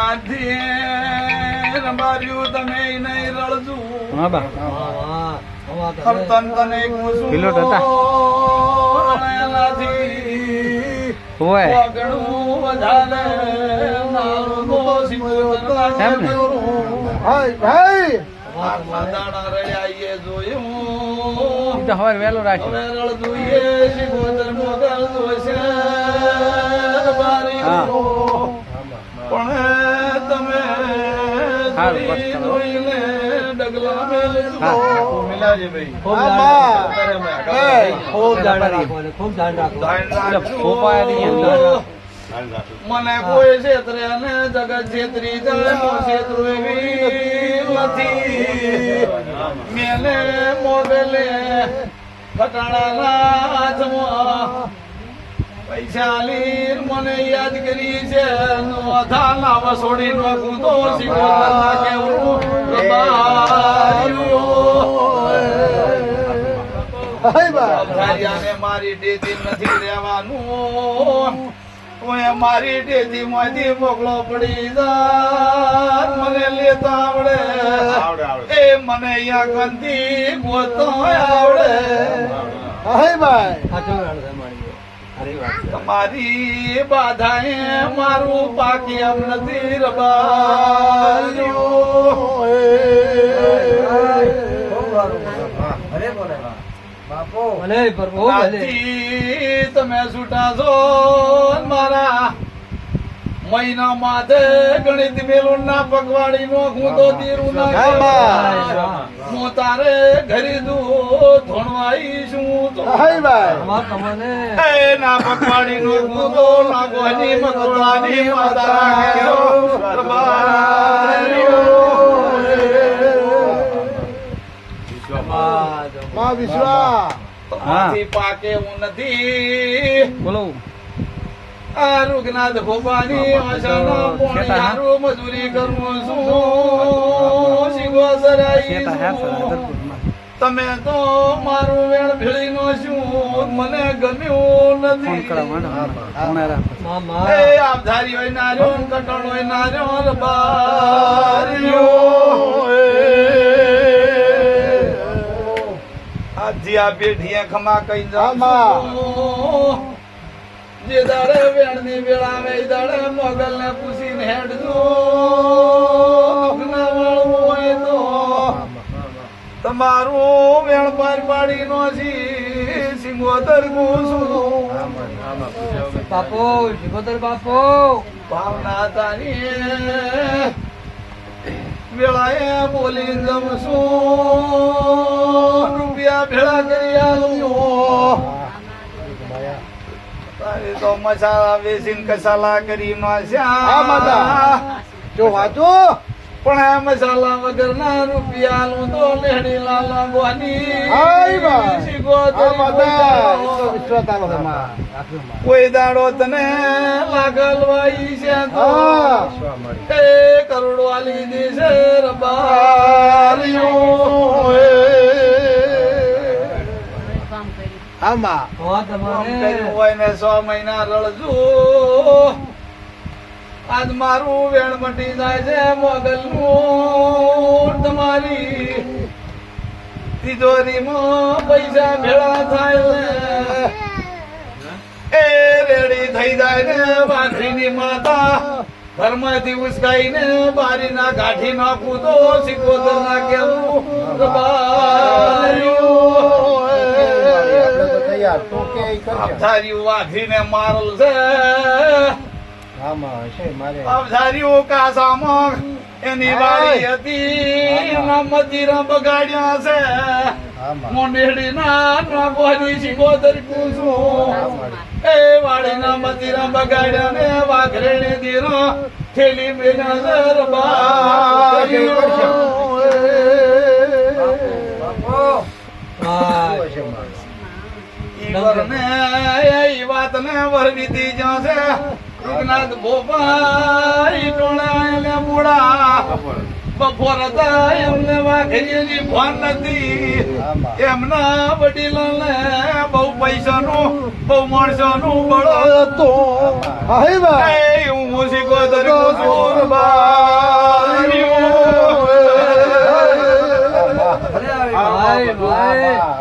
આધીર માર્યું તમે નહીં રળજો. હા બા. તન તને કિલોટ હતા. હોય. એમ ને? હાય ભાઈ. તો હવે વહેલો રાખી. હા. મને કોઈ ક્ષેત્રે ને જગત છેતરી જાય ક્ષેત્રો એવી નથી. મેલે મોગલે ખટાણાના હાથમાં પૈસા મને યાદ કરી છે. નોધા છોડી નાખું તો હાય મારી ડેથી નથી રહેવાનું મારી માંથી મોકલો પડી જાત. મને લેતા આવડે. એ મને અહીંયા ગંદી ગોતો આવડે. હાય ભાઈ તમારી બાધાએ મારું પાકી એમ નથી રબાર્યું તમે છૂટા છો મારા મહિના માથે ગણિત મેલું ના પગવાડી નો હું તો તીરું ના. હું તારે ઘરી દૂધ ના પગવાડી નો હું મકવાણી. માં વિશ્વા પાકે એવું નથી. બોલો. આ ભોપાની આશાના પોણી શેતા મજૂરી કરું છું. શીગો સરાઈ તમે તો મારું વેણ ભેળી નો શું મને ગમ્યું નથી. એ આપધારી હોય ના રહ્યો ને કટણ હોય ના રહ્યો ને બાર્યો. આજથી આ પેઢીએ ખમા કઈ જામા જે દાડે વેણની વેળા આવે એ દાડે મોગલ ને પૂછીને હેડજો. તમારું વેણ પાર પાડી નો સિંગોતર છું બાપો શિકોતર બાપો. ભાવના તારી વેળાએ બોલી જમશું. રૂપિયા ભેળા કરી આવ્યો તારે તો મસાલા વેસીન કસાલા કરી. નાસ્યા જો વાંચો. પણ આ મસાલા વગર ના રૂપિયા નું તો લેણી લાલા ગોની કોઈ દાડો તને લાગલ વાઈ છે તો એ કરોડો આલી દેશે રબારીઓ આમાં કર્યું હોય ને સો મહિના રળજો. આજ મારું વેણ મટી જાય છે મોગલ તમારી તિજોરીમાં પૈસા ભેળા થાય એ રેડી થઈ જાય ને વાંખરીની માતા. ઘરમાંથી ઉસકાઈને બારીના ગાંઠી નાખું તો સિકોતર ના કેવું તૈયાર. તો કે મારલ છે. છે અવધાર્યું કાસામાં એની વાડી હતી. એના મદિરા બગાડ્યા છે. મોનેડી ના નાગોની સિકોતર પૂછું. એ વાડીના મદિરા બગાડ્યા ને વાઘરેને દીરો થેલી બેના સર ઈવરને એ વાતને વરવીતી જશે રૂગનાથ ભોપાઈ ટોળાને મૂળા. બપોર હતા એમને વાઘરીની ફોન નથી એમના વડીલોને બહુ પૈસાનું બહુ માણસોનું બળો હતો. હાય ભાઈ એ હું. હવે લંબ